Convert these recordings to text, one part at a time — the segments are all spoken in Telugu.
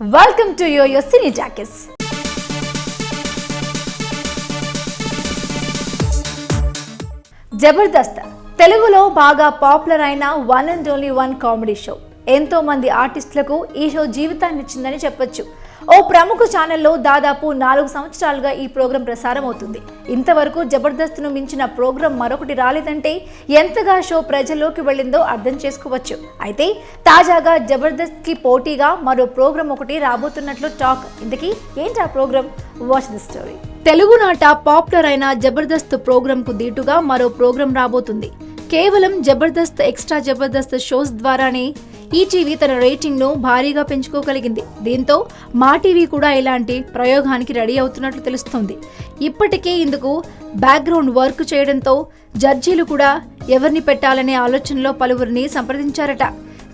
వెల్కమ్ టు యోర్ యోర్ సినీ జాకెస్ జబర్దస్త్. తెలుగులో బాగా పాపులర్ అయిన one and only one comedy show. ఎంతో మంది ఆర్టిస్టులకు ఈ షో జీవితాన్ని ఇచ్చిందని చెప్పొచ్చు. ఓ ప్రముఖ ఛానల్లో దాదాపు నాలుగు సంవత్సరాలుగా ఈ ప్రోగ్రాం ప్రసారం అవుతుంది. ఇంతవరకు జబర్దస్త్ను మించిన ప్రోగ్రాం మరొకటి రాలేదంటే ఎంతగా షో ప్రజల్లోకి వెళ్ళిందో అర్థం చేసుకోవచ్చు. అయితే తాజాగా జబర్దస్త్కి పోటీగా మరో ప్రోగ్రాం ఒకటి రాబోతున్నట్లు టాక్. ఇంతకీ ఏంటి ఆ ప్రోగ్రాం? వాచ్ ది స్టోరీ తెలుగునాట పాపులర్ అయిన జబర్దస్త్ ప్రోగ్రాంకు దీటుగా మరో ప్రోగ్రాం రాబోతుంది. కేవలం జబర్దస్త్ ఎక్స్ట్రా జబర్దస్త్ షోస్ ద్వారానే ఈటీవీ తన రేటింగ్ను భారీగా పెంచుకోగలిగింది. దీంతో మా టీవీ కూడా ఇలాంటి ప్రయోగానికి రెడీ అవుతున్నట్లు తెలుస్తోంది. ఇప్పటికే ఇందుకు బ్యాక్గ్రౌండ్ వర్క్ చేయడంతో జడ్జీలు కూడా ఎవరిని పెట్టాలనే ఆలోచనలో పలువురిని సంప్రదించారట.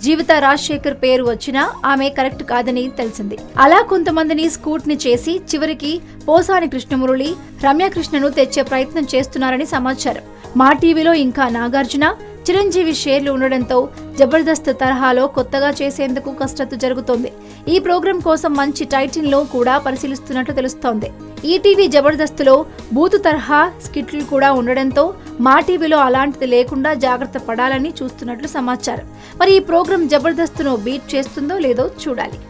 జీవిత రాజశేఖర్ పేరు వచ్చినా ఆమె కరెక్ట్ కాదని తెలిసింది. అలా కొంతమందిని స్కూట్ని చేసి చివరికి పోసాని కృష్ణమురళి రమ్యకృష్ణను తెచ్చే ప్రయత్నం చేస్తున్నారని సమాచారం. మా టీవీలో ఇంకా నాగార్జున చిరంజీవి షేర్లు ఉండడంతో జబర్దస్త్ తరహాలో కొత్తగా చేసేందుకు కసరత్తు జరుగుతోంది. ఈ ప్రోగ్రాం కోసం మంచి టైటిల్ కూడా పరిశీలిస్తున్నట్లు తెలుస్తోంది. ఈటీవీ జబర్దస్త్లో బూతు తరహా స్కిట్లు కూడా ఉండడంతో మా టీవీలో అలాంటిది లేకుండా జాగ్రత్త పడాలని చూస్తున్నట్లు సమాచారం. మరి ఈ ప్రోగ్రాం జబర్దస్త్ను బీట్ చేస్తుందో లేదో చూడాలి.